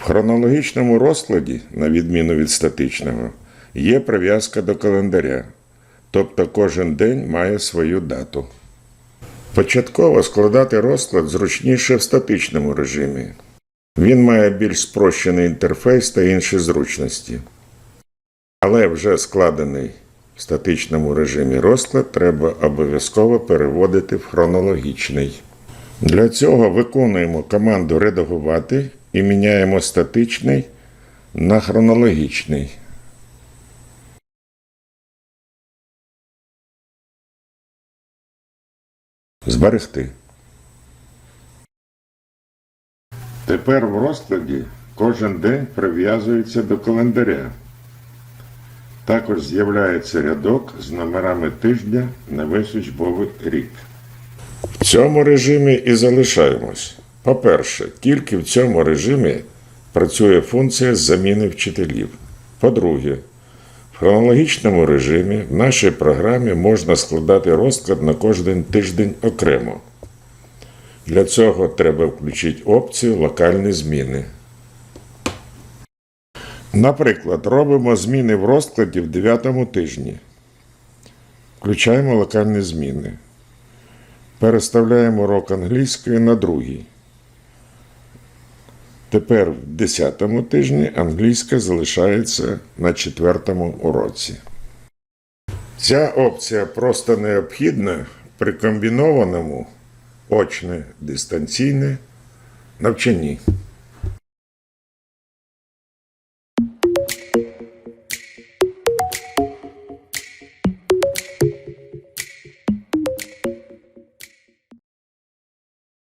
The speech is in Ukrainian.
хронологічному розкладі, на відміну від статичного, є прив'язка до календаря, тобто кожен день має свою дату. Початково складати розклад зручніше в статичному режимі. Він має більш спрощений інтерфейс та інші зручності. Але вже складений в статичному режимі розклад треба обов'язково переводити в хронологічний. Для цього виконуємо команду редагувати і міняємо статичний на хронологічний. Зберегти. Тепер в розкладі кожен день прив'язується до календаря. Також з'являється рядок з номерами тижня на весь учбовий рік. В цьому режимі і залишаємось. По-перше, тільки в цьому режимі працює функція заміни вчителів. По-друге, в хронологічному режимі в нашій програмі можна складати розклад на кожен тиждень окремо. Для цього треба включити опцію локальні зміни. Наприклад, робимо зміни в розкладі в 9 тижні. Включаємо локальні зміни. Переставляємо урок англійської на другий. Тепер в 10 тижні англійська залишається на 4 му уроці. Ця опція просто необхідна при комбінованому очне дистанційне навчанні.